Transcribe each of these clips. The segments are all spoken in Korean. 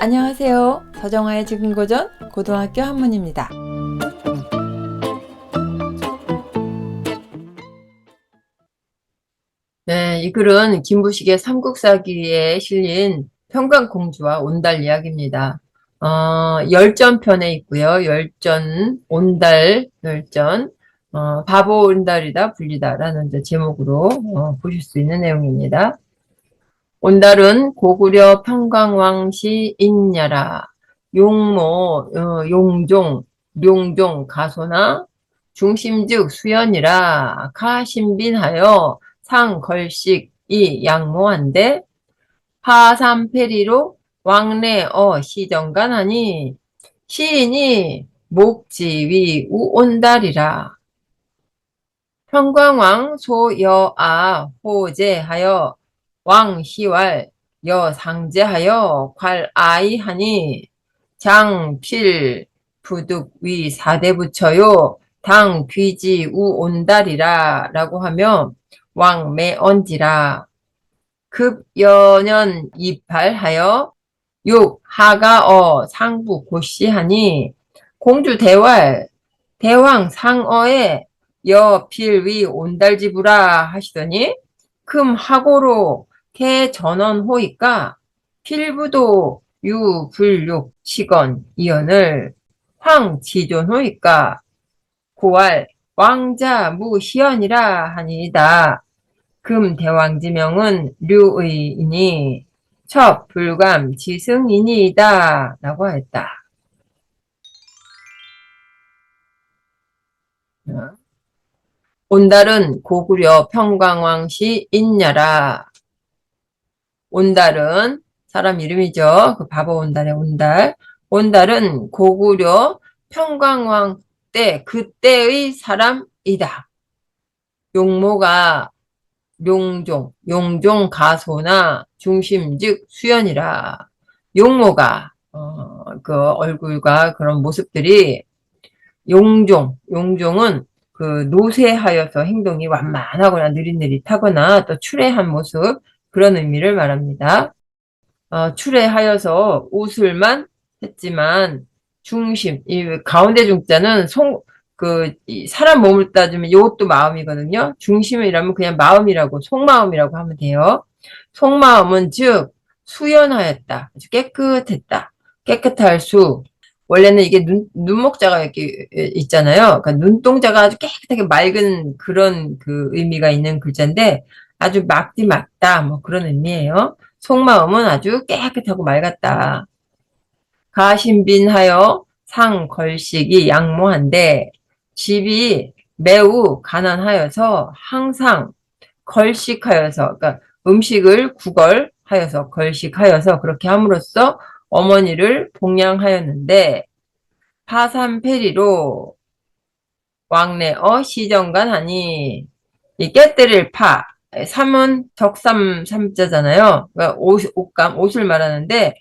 안녕하세요. 서정아의 지금 고전 고등학교 한문입니다. 네, 이 글은 김부식의 삼국사기에 실린 평강공주와 온달 이야기입니다. 어, 열전편에 있고요. 열전, 온달, 열전, 어, 바보 온달이다, 불리다라는 제목으로 어, 보실 수 있는 내용입니다. 온달은 고구려 평강왕시 인야라, 용모, 어, 용종, 룡종, 가소나, 중심즉 수연이라, 가신빈하여 상걸식 이 양모한데, 하삼페리로 왕래어 시정간하니, 시인이 목지위 우온달이라. 평광왕 소여아 호제하여 왕시왈 여상제하여 괄아이하니 장필 부득위 사대 붙여요. 당 귀지 우온달이라 라고 하며 왕매언지라. 급연연 이팔하여 육 하가어 상부 고시하니 공주 대왈 대왕 상어에 여필위 온달지부라 하시더니 금 하고로 개 전원 호이까 필부도 유불육 시건 이연을 황지존 호이까 고알 왕자 무희연이라 하니이다. 금 대왕지명은 류의이니 첩 불감 지승이니이다 라고 했다. 온달은 고구려 평광왕시 인야라. 온달은 사람 이름이죠. 그 바보 온달의 온달. 온달은 고구려 평광왕 때 그때의 사람이다. 용모가 용종, 용종 가소나 중심 즉 수연이라. 용모가 어, 그 얼굴과 그런 모습들이 용종, 용종은 그 노쇠하여서 행동이 완만하거나 느릿느릿하거나 또 추레한 모습 그런 의미를 말합니다. 어, 추레하여서 옷을만 했지만 중심 이 가운데 중자는 송 그 사람 몸을 따지면 이것도 마음이거든요. 중심이라면 그냥 마음이라고 속마음이라고 하면 돼요. 속마음은 즉 수연하였다, 아주 깨끗했다, 깨끗할 수. 원래는 이게 눈, 눈목자가 이렇게 있잖아요. 그러니까 눈동자가 아주 깨끗하게 맑은 그런 그 의미가 있는 글자인데 아주 막디 막다 뭐 그런 의미예요. 속마음은 아주 깨끗하고 맑았다. 가신빈하여 상걸식이 양모한데 집이 매우 가난하여서 항상 걸식하여서 그러니까 음식을 구걸하여서 걸식하여서 그렇게 함으로써 어머니를 봉양하였는데 파산페리로 왕래어 시정간하니 이 깨뜨릴 파 삼은 적삼 삼자잖아요. 그러니까 옷, 옷감 옷을 말하는데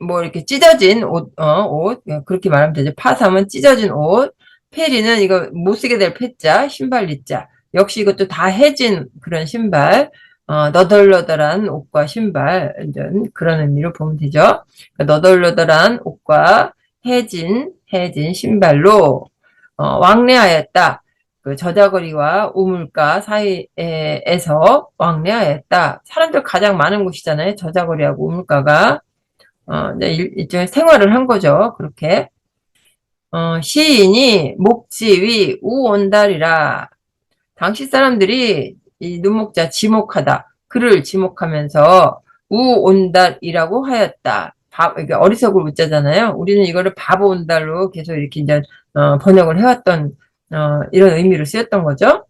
뭐 이렇게 찢어진 옷, 어, 옷 그렇게 말하면 되죠. 파삼은 찢어진 옷, 페리는 이거 못 쓰게 될 패자, 신발 리자. 역시 이것도 다 해진 그런 신발. 어, 너덜너덜한 옷과 신발 그런 의미로 보면 되죠. 그러니까 너덜너덜한 옷과 해진 해진 신발로 어, 왕래하였다. 그 저자거리와 우물가 사이에서 왕래하였다. 사람들 가장 많은 곳이잖아요. 저자거리하고 우물가가 어, 일종의 생활을 한 거죠. 그렇게 어, 시인이 목지위 우온달이라 당시 사람들이 이 눈목자 지목하다 그를 지목하면서 우온달이라고 하였다. 바, 어리석을 웃자잖아요. 우리는 이거를 바보 온달로 계속 이렇게 이제 어, 번역을 해왔던 어, 이런 의미로 쓰였던 거죠.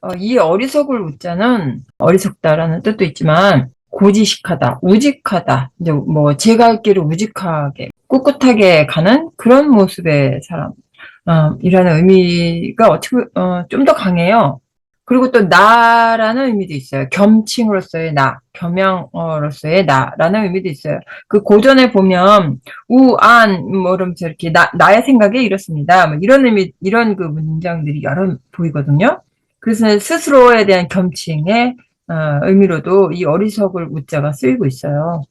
어, 이 어리석을 웃자는 어리석다라는 뜻도 있지만 고지식하다, 우직하다, 이제 뭐 제갈 길을 우직하게 꿋꿋하게 가는 그런 모습의 사람. 어, 이라는 의미가 어떻게 어, 좀 더 강해요. 그리고 또 나라는 의미도 있어요. 겸칭으로서의 나, 겸양어로서의 나라는 의미도 있어요. 그 고전에 보면 우 안 뭐 이러면서 이렇게 나, 나의 생각에 이렇습니다. 뭐 이런 의미 이런 그 문장들이 여러 보이거든요. 그래서 스스로에 대한 겸칭의 어, 의미로도 이 어리석을 우자가 쓰이고 있어요.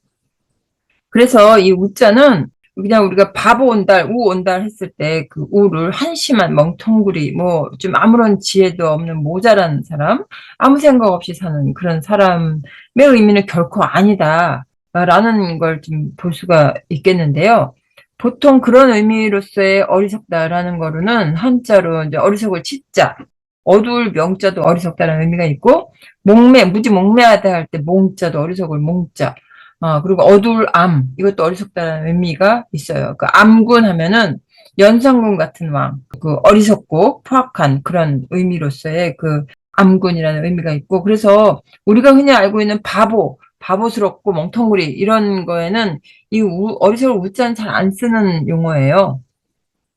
그래서 이 우자는 그냥 우리가 바보 온달, 우 온달 했을 때 그 우를 한심한 멍텅구리, 뭐 좀 아무런 지혜도 없는 모자란 사람, 아무 생각 없이 사는 그런 사람의 의미는 결코 아니다. 라는 걸 좀 볼 수가 있겠는데요. 보통 그런 의미로서의 어리석다라는 거로는 한자로 이제 어리석을 치자, 어두울 명자도 어리석다라는 의미가 있고, 목매, 무지 목매하다 할 때 몽자도 어리석을 몽자, 어, 그리고 어두울 암, 이것도 어리석다는 의미가 있어요. 그 암군 하면은 연산군 같은 왕, 그 어리석고 포악한 그런 의미로서의 그 암군이라는 의미가 있고, 그래서 우리가 흔히 알고 있는 바보, 바보스럽고 멍텅구리 이런 거에는 이 우, 어리석을 우자는 잘 안 쓰는 용어예요.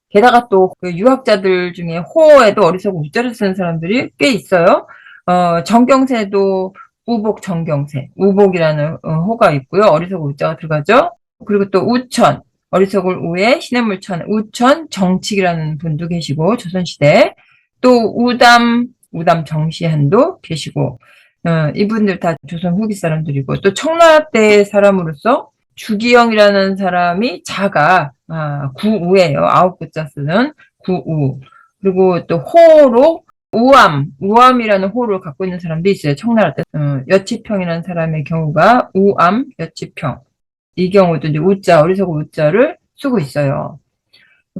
게다가 또 그 유학자들 중에 호어에도 어리석을 우자를 쓰는 사람들이 꽤 있어요. 어, 정경세도 우복 정경세, 우복이라는 어, 호가 있고요. 어리석을 우자가 들어가죠. 그리고 또 우천, 어리석을 우에 시냇물천, 우천 정칙이라는 분도 계시고 조선시대 또 우담, 우담 정시한도 계시고 어, 이분들 다 조선 후기 사람들이고 또 청나라 때 사람으로서 주기영이라는 사람이 자가 아, 구우예요. 아홉 글자 쓰는 구우. 그리고 또 호로 우암, 우암이라는 호를 갖고 있는 사람도 있어요. 청나라 때. 어, 여치평이라는 사람의 경우가 우암, 여치평. 이 경우도 이제 우자, 어리석은 우자를 쓰고 있어요.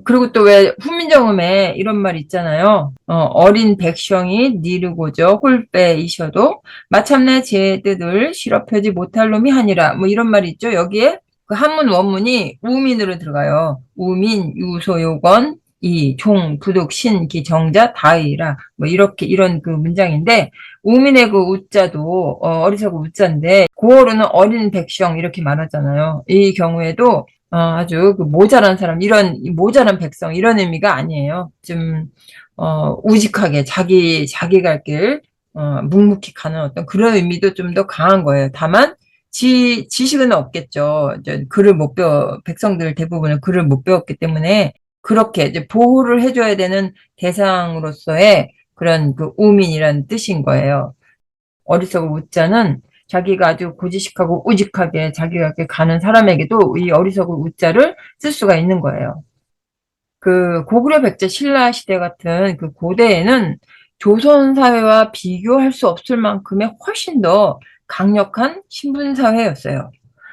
그리고 또왜 후민정음에 이런 말 있잖아요. 어, 린 백성이 니르고저 홀빼이셔도 마참내 제 뜻을 실업하지 못할 놈이 하니라. 뭐 이런 말이 있죠. 여기에 그 한문 원문이 우민으로 들어가요. 우민, 유소요건, 이, 종, 부득, 신, 기, 정자, 다이라. 뭐 이렇게 이런 그 문장인데 우민의 그 우자도 어, 어리석은 우자인데 고어로는 어린 백성 이렇게 말하잖아요. 이 경우에도 어, 아주 그 모자란 사람, 이런 모자란 백성 이런 의미가 아니에요. 좀 어, 우직하게 자기 자기 갈길 어, 묵묵히 가는 어떤 그런 의미도 좀 더 강한 거예요. 다만 지 지식은 없겠죠. 이제 글을 못 배워 백성들 대부분은 글을 못 배웠기 때문에 그렇게 이제 보호를 해줘야 되는 대상으로서의 그런 그 우민이라는 뜻인 거예요. 어리석은 우자는 자기가 아주 고지식하고 우직하게 자기가 가는 사람에게도 이 어리석은 우자를 쓸 수가 있는 거예요. 그 고구려 백제 신라 시대 같은 그 고대에는 조선 사회와 비교할 수 없을 만큼의 훨씬 더 강력한 신분 사회였어요.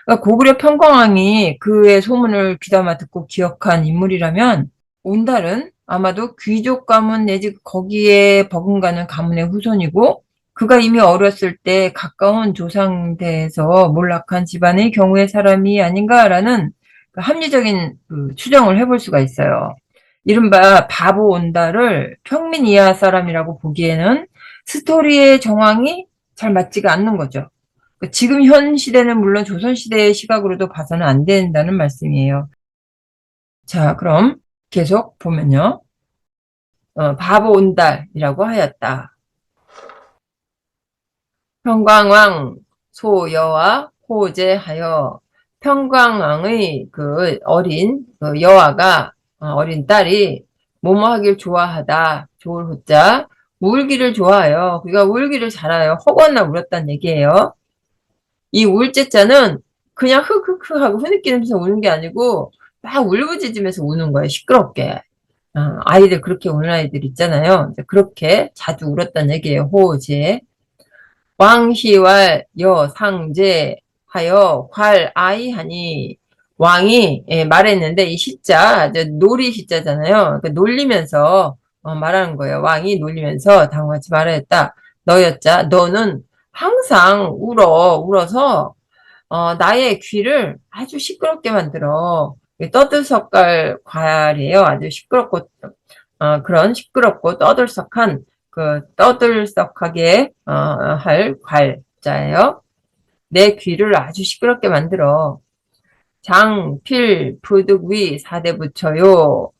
그러니까 고구려 평광왕이 그의 소문을 귀담아 듣고 기억한 인물이라면 온달은 아마도 귀족 가문 내지 거기에 버금가는 가문의 후손이고 그가 이미 어렸을 때 가까운 조상대에서 몰락한 집안의 경우의 사람이 아닌가라는 그 합리적인 그 추정을 해볼 수가 있어요. 이른바 바보 온다를 평민 이하 사람이라고 보기에는 스토리의 정황이 잘 맞지가 않는 거죠. 그 지금 현 시대는 물론 조선 시대의 시각으로도 봐서는 안 된다는 말씀이에요. 자, 그럼 계속 보면요. 어, 바보 온달이라고 하였다. 평광왕 소여와 호제하여 평광왕의 그 어린 그 여아가 어, 어린 딸이 뭐뭐 하길 좋아하다 좋을 호자 울기를 좋아해요. 그가 울기를 잘해요. 허거나 울었단 얘기예요. 이 울제자는 그냥 흑흑흑 하고 흐느끼면서 우는 게 아니고 막 울부짖으면서 우는 거예요. 시끄럽게. 어, 아이들 그렇게 우는 아이들 있잖아요. 그렇게 자주 울었단 얘기예요. 호제. 왕희왈 여상제 하여 괄 아이 하니 왕이 예, 말했는데 이 시자 놀이 시자잖아요. 그러니까 놀리면서 어, 말하는 거예요. 왕이 놀리면서 당같이 말하였다. 너였자 너는 항상 울어 울어서 어, 나의 귀를 아주 시끄럽게 만들어 떠들썩할 과일이에요. 아주 시끄럽고 어, 그런 시끄럽고 떠들썩한 그 떠들썩하게 어, 할 괄자예요. 내 귀를 아주 시끄럽게 만들어. 장, 필, 부득 위, 사대 붙여요.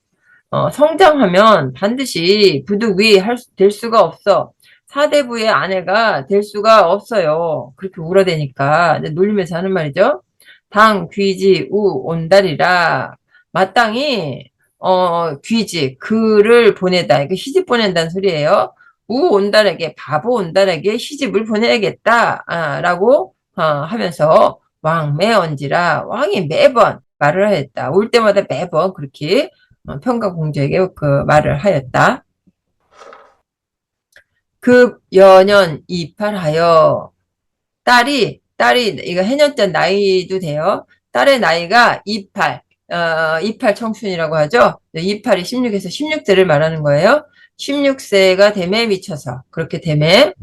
어, 성장하면 반드시 부득 위 할, 될 수가 없어. 사대부의 아내가 될 수가 없어요. 그렇게 울어대니까. 놀리면서 하는 말이죠. 당, 귀지, 우, 온달이라. 마땅히, 어, 귀지, 그를 보내다. 이게 시집 보낸다는 소리예요. 우 온달에게, 바보 온달에게 시집을 보내야겠다. 아, 라고, 어, 하면서 왕 매언지라 왕이 매번 말을 하였다. 올 때마다 매번 그렇게 어, 평가 공주에게 그 말을 하였다. 급 연연 이팔하여 딸이 딸이 이거 해년자 나이도 돼요. 딸의 나이가 이팔 어, 이팔 청춘이라고 하죠. 이팔이 16에서 16세를 말하는 거예요. 16세가 됨에 미쳐서 그렇게 됨에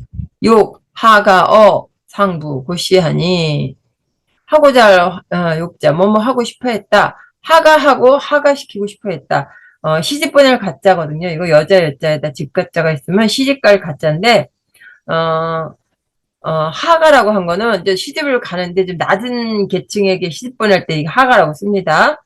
욕 하가 어 상부 고시하니 하고자 할, 어, 욕자 뭐뭐 하고 싶어 했다. 하가 하고 하가 시키고 싶어 했다. 어, 시집 보낼 가짜거든요. 이거 여자 여자에다 집 가짜가 있으면 시집갈 가짜인데 어, 어, 하가라고 한 거는 이제 시집을 가는데 좀 낮은 계층에게 시집 보낼 때 이게 하가라고 씁니다.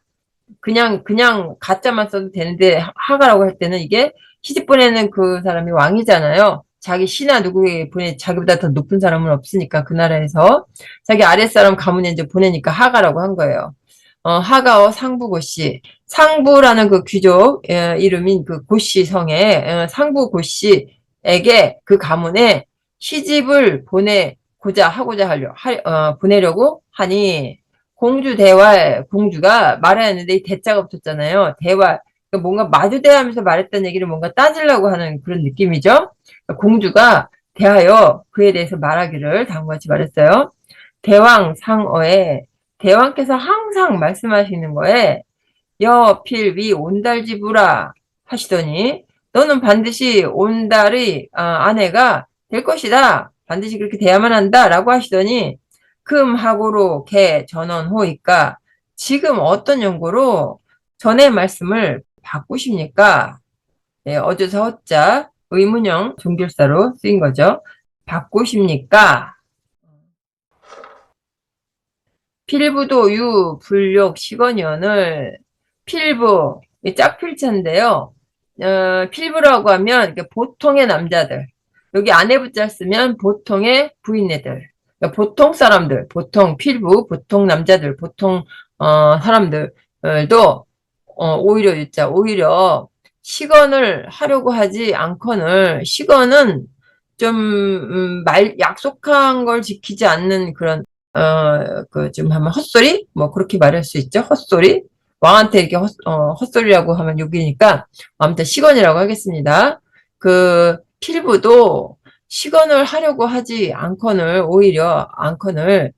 그냥 그냥 가짜만 써도 되는데 하가라고 할 때는 이게 시집 보내는 그 사람이 왕이잖아요. 자기 신하 누구에게 보내 자기보다 더 높은 사람은 없으니까 그 나라에서 자기 아랫사람 가문에 이제 보내니까 하가라고 한 거예요. 어, 하가어 상부고씨 상부라는 그 귀족 예, 이름인 그 고씨 성에 어, 상부 고씨에게 그 가문에 시집을 보내고자 하고자 하려 하, 어, 보내려고 하니 공주 대화 공주가 말하였는데 이 대자가 붙었잖아요. 대화 그러니까 뭔가 마주대하면서 말했던 얘기를 뭔가 따지려고 하는 그런 느낌이죠. 그러니까 공주가 대하여 그에 대해서 말하기를 같이 말했어요. 대왕 상어에 대왕께서 항상 말씀하시는 거에 여필위 온달지부라 하시더니 너는 반드시 온달의 아, 아내가 될 것이다. 반드시 그렇게 돼야만 한다라고 하시더니 금하고로 개 전원호이까 지금 어떤 연고로 전의 말씀을 바꾸십니까? 네, 어조사 허자 의문형 종결사로 쓰인 거죠. 바꾸십니까? 필부도 유 불욕 시건연을 필부 이 짝필자인데요. 어, 필부라고 하면 보통의 남자들 여기 아내부자 쓰면 보통의 부인네들 그러니까 보통 사람들 보통 필부 보통 남자들 보통 어, 사람들도 어, 오히려 유자 오히려 시건을 하려고 하지 않거늘 시건은 좀 음, 말 약속한 걸 지키지 않는 그런 어, 그, 좀 하면 헛소리? 뭐, 그렇게 말할 수 있죠? 헛소리? 왕한테 이렇게 헛, 어, 헛소리라고 하면 욕이니까, 아무튼 시건이라고 하겠습니다. 그, 필부도 시건을 하려고 하지 않거늘, 오히려 않거늘,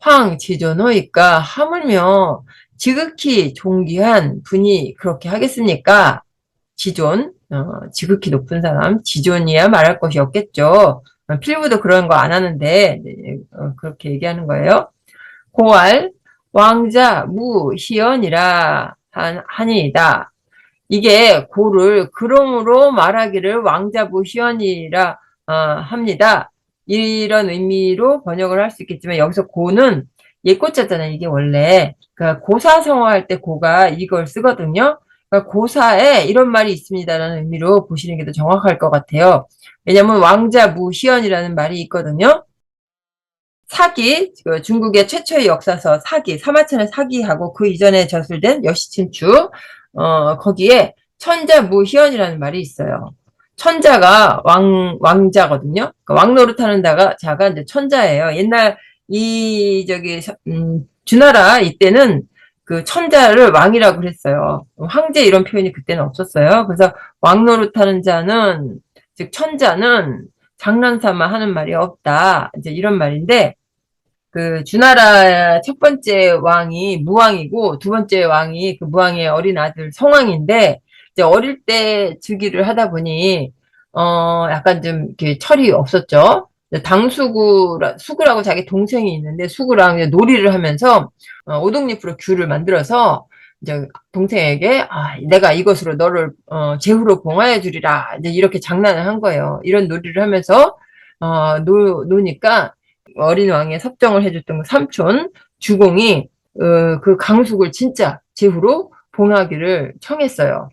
황지존호이까 하물며 지극히 존귀한 분이 그렇게 하겠습니까? 지존, 어, 지극히 높은 사람, 지존이야 말할 것이 없겠죠. 어, 필부도 그런 거 안 하는데 네, 어, 그렇게 얘기하는 거예요. 고알 왕자 무희연이라 한, 하니이다. 이게 고를 그럼으로 말하기를 왕자 무희연이라 어, 합니다. 이런 의미로 번역을 할 수 있겠지만 여기서 고는 예고자잖아요. 이게 원래 그러니까 고사성어 할 때 고가 이걸 쓰거든요. 그러니까 고사에 이런 말이 있습니다라는 의미로 보시는 게 더 정확할 것 같아요. 왜냐면 왕자 무희연이라는 말이 있거든요. 사기, 그 중국의 최초의 역사서 사기, 사마천의 사기하고 그 이전에 저술된 여시친추, 어, 거기에 천자 무희연이라는 말이 있어요. 천자가 왕, 왕자거든요. 그러니까 왕 노릇하는 자가, 자가 이제 천자예요. 옛날 이, 저기, 음, 주나라 이때는 그 천자를 왕이라고 그랬어요. 황제 이런 표현이 그때는 없었어요. 그래서 왕 노릇하는 자는 즉 천자는 장난삼아 하는 말이 없다. 이제 이런 말인데 그 주나라 첫 번째 왕이 무왕이고 두 번째 왕이 그 무왕의 어린 아들 성왕인데 이제 어릴 때 즉위를 하다 보니 어 약간 좀 이렇게 철이 없었죠. 당수구 수구라고 자기 동생이 있는데 수구랑 놀이를 하면서 어, 오동잎으로 귤을 만들어서 이제 동생에게 아, 내가 이것으로 너를 어, 제후로 봉하여 주리라 이제 이렇게 장난을 한 거예요. 이런 놀이를 하면서 어, 노, 노니까 어린 왕의 섭정을 해줬던 그 삼촌 주공이 어, 그 강숙을 진짜 제후로 봉하기를 청했어요.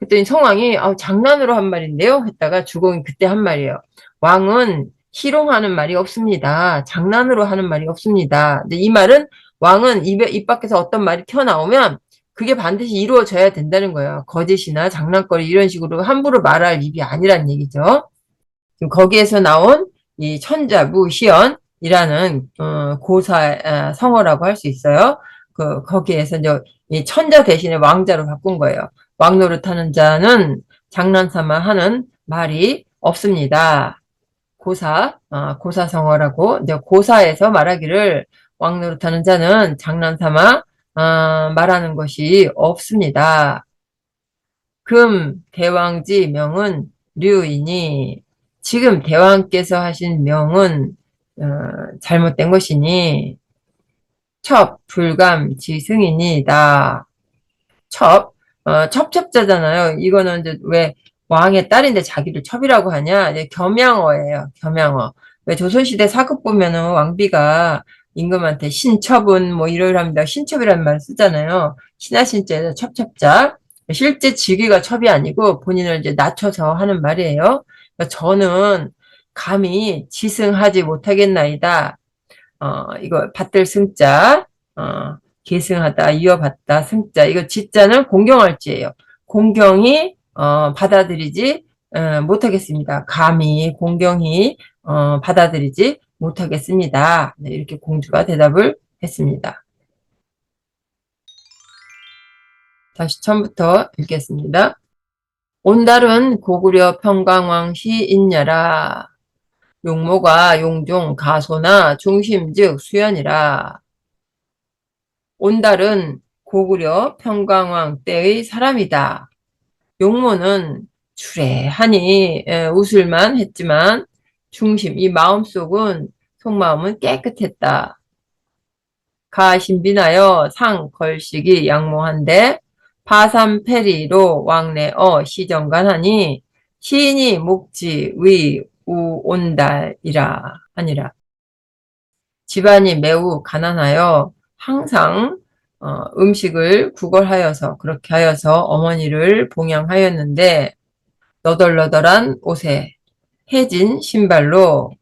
그랬더니 성왕이 아, 장난으로 한 말인데요 했다가 주공이 그때 한 말이에요. 왕은 희롱하는 말이 없습니다. 장난으로 하는 말이 없습니다. 근데 이 말은 왕은 입, 입 밖에서 어떤 말이 튀어나오면 그게 반드시 이루어져야 된다는 거예요. 거짓이나 장난거리 이런 식으로 함부로 말할 입이 아니란 얘기죠. 지금 거기에서 나온 이 천자부, 희연 이라는 어, 고사 아, 성어라고 할 수 있어요. 그 거기에서 이제 이 천자 대신에 왕자로 바꾼 거예요. 왕 노릇하는 자는 장난삼아 하는 말이 없습니다. 고사, 아, 고사성어라고 이제 고사에서 말하기를 왕 노릇하는 자는 장난삼아 아, 말하는 것이 없습니다. 금 대왕지 명은 류이니 지금 대왕께서 하신 명은 어, 잘못된 것이니 첩 불감 지승이니다. 첩 어, 첩첩자잖아요. 이거는 이제 왜 왕의 딸인데 자기를 첩이라고 하냐? 겸양어예요. 겸양어. 왜 조선시대 사극 보면은 왕비가 임금한테 신첩은 뭐 이러이랍니다. 신첩이라는 말 쓰잖아요. 신하신자에서 첩첩자. 실제 직위가 첩이 아니고 본인을 이제 낮춰서 하는 말이에요. 그러니까 저는 감히 지승하지 못하겠나이다. 어, 이거 받들 승자, 어, 계승하다, 이어받다, 승자. 이거 지자는 공경할 지예요. 공경이 어, 받아들이지 어, 못하겠습니다. 감히 공경히 어, 받아들이지 못하겠습니다. 네, 이렇게 공주가 대답을 했습니다. 다시 처음부터 읽겠습니다. 온달은 고구려 평강왕 시 인야라. 용모가 용종 가소나 중심 즉 수연이라. 온달은 고구려 평강왕 때의 사람이다. 용모는 추레하니 에, 웃을만 했지만 중심, 이 마음속은 속마음은 깨끗했다. 가 신비나여 상 걸식이 양모한데 파삼페리로 왕래어 시정간하니 시인이 목지 위 우온달이라 하니라. 집안이 매우 가난하여 항상 어, 음식을 구걸하여서 그렇게 하여서 어머니를 봉양하였는데 너덜너덜한 옷에 해진 신발로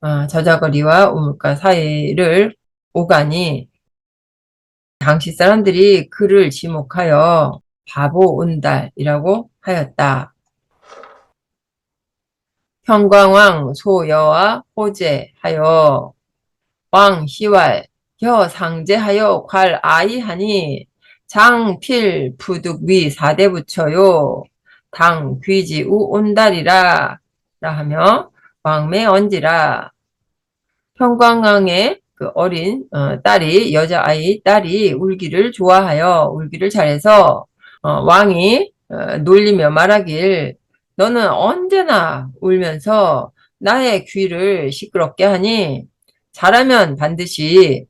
어, 저자거리와 우물가 사이를 오가니 당시 사람들이 그를 지목하여 바보 온달이라고 하였다. 평광왕 소여와 호제하여 왕 시왈 여 상제하여 괄 아이하니 장필 부득 위 사대 붙여요. 당 귀지 우 온달이라 라 하며 왕매 언지라. 평광왕의 그 어린 어, 딸이 여자아이 딸이 울기를 좋아하여 울기를 잘해서 어, 왕이 어, 놀리며 말하길 너는 언제나 울면서 나의 귀를 시끄럽게 하니 잘하면 반드시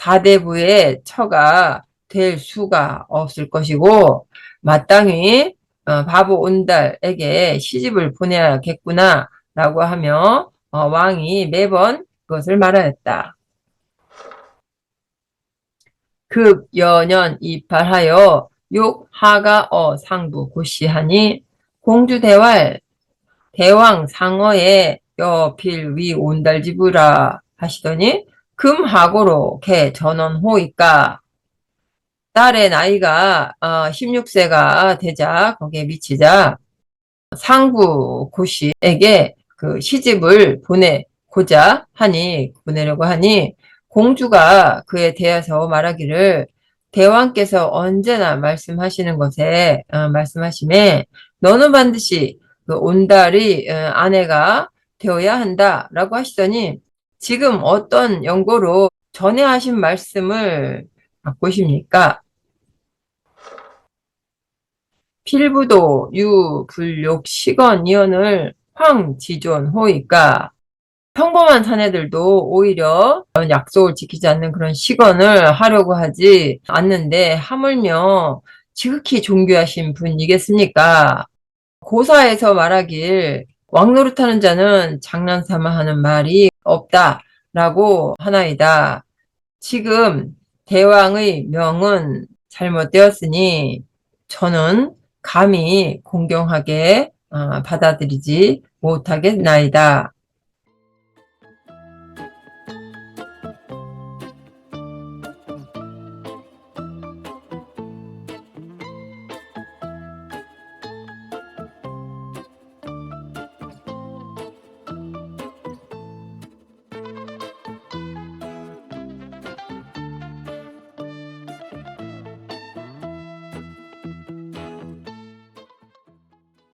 사대부의 처가 될 수가 없을 것이고 마땅히 어, 바보 온달에게 시집을 보내야겠구나 라고 하며 어, 왕이 매번 그것을 말하였다. 급 연연 이팔하여 욕 하가 어 상부 고시하니 공주 대왈 대왕 상어에 여필 위 온달지부라 하시더니 금하고로 개 전원호이까 딸의 나이가 16세가 되자 거기에 미치자 상부 고씨에게 그 시집을 보내고자 하니 보내려고 하니 공주가 그에 대해서 말하기를 대왕께서 언제나 말씀하시는 것에 어, 말씀하심에 너는 반드시 그 온달이 어, 아내가 되어야 한다라고 하시더니 지금 어떤 연고로 전에 하신 말씀을 바꾸십니까? 필부도 유 불욕 시건 이언을 황지존 호이까 평범한 사내들도 오히려 약속을 지키지 않는 그런 시건을 하려고 하지 않는데 하물며 지극히 존귀하신 분이겠습니까? 고사에서 말하길 왕노릇하는 자는 장난삼아 하는 말이 없다라고 하나이다. 지금 대왕의 명은 잘못되었으니 저는 감히 공경하게 어, 받아들이지 못하겠나이다.